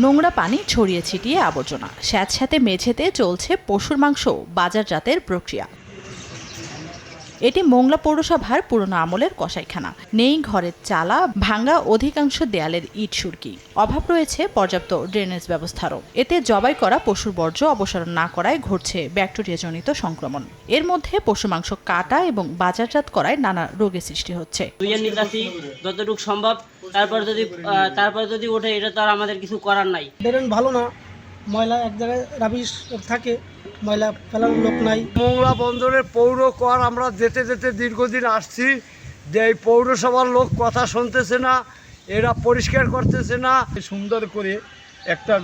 নোংরা পানি ছড়িয়ে ছিটিয়ে আবর্জনা। স্যাঁতস্যাঁতে মেঝেতে চলছে পশুর মাংস বাজারজাতের প্রক্রিয়া। এটি মোংলা পৌরসভার পুরনো আমলের কসাইখানা। নেই ঘরের চালা ভাঙ্গা অধিকাংশ দেয়ালের ইট সুরকি। অভাব রয়েছে পর্যাপ্ত ড্রেনেজ ব্যবস্থারও। এতে জবাই করা পশুর বর্জ্য অপসারণ না করায় ঘটছে ব্যাকটেরিয়াজনিত সংক্রমণ। এর মধ্যে পশু মাংস কাটা এবং বাজারজাত করায় নানা রোগের সৃষ্টি হচ্ছে। যতটুকু সম্ভব তারপর যদি তারপর যদি ওঠে এটা তো আর আমাদের কিছু করার নাই। ভালো না। ময়লা এক জায়গায় রাবিশ থাকে। ময়লা ফেলার লোক নাই। মোংলা বন্দরের পৌর কর আমরা যেতে যেতে দীর্ঘদিন আসছি যে এই পৌরসভার লোক কথা শুনতেছে না এরা পরিষ্কার করতেছে না। সুন্দর করে একটা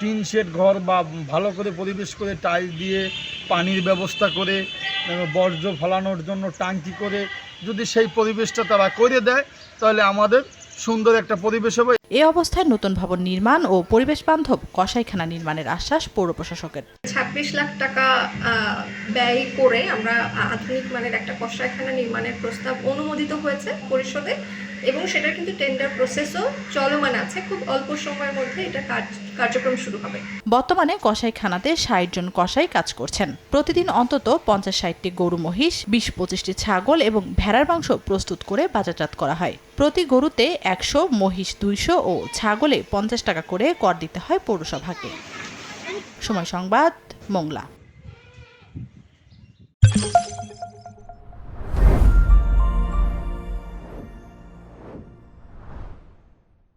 টিন শেড ঘর বা ভালো করে পরিবেশ করে টাইল দিয়ে পানির ব্যবস্থা করে বর্জ্য ফলানোর জন্য টাঙ্কি করে যদি সেই পরিবেশটা তারা করে দেয় তাহলে আমাদের সুন্দর একটা পরিবেশ হবে। এ অবস্থায় নতুন ভবন নির্মাণ ও পরিবেশ বান্ধব কসাইখানা নির্মাণের আশ্বাস পৌর প্রশাসকের। ছাব্বিশ লাখ টাকা আহ, ব্যয় করে আমরা আধুনিক মানের একটা কসাইখানা নির্মাণের প্রস্তাব অনুমোদিত হয়েছে পরিষদে। এবং সেটা কিন্তু টেন্ডার প্রসেসও চলমান আছে। খুব অল্প সময়ের মধ্যে এটা কার্যক্রম শুরু হবে। বর্তমানে কসাইখানাতে ষাট জন কসাই কাজ করছেন। প্রতিদিন অন্তত পঞ্চাশ ষাটটি গরু মহিষ, বিশ পঁচিশটি ছাগল এবং ভেড়ার মাংস প্রস্তুত করে বাজারজাত করা হয়। প্রতি গরুতে একশো, মহিষ দুইশো ও ছাগলে পঞ্চাশ টাকা করে কর দিতে হয় পৌরসভাকে। সময় সংবাদ, মোংলা।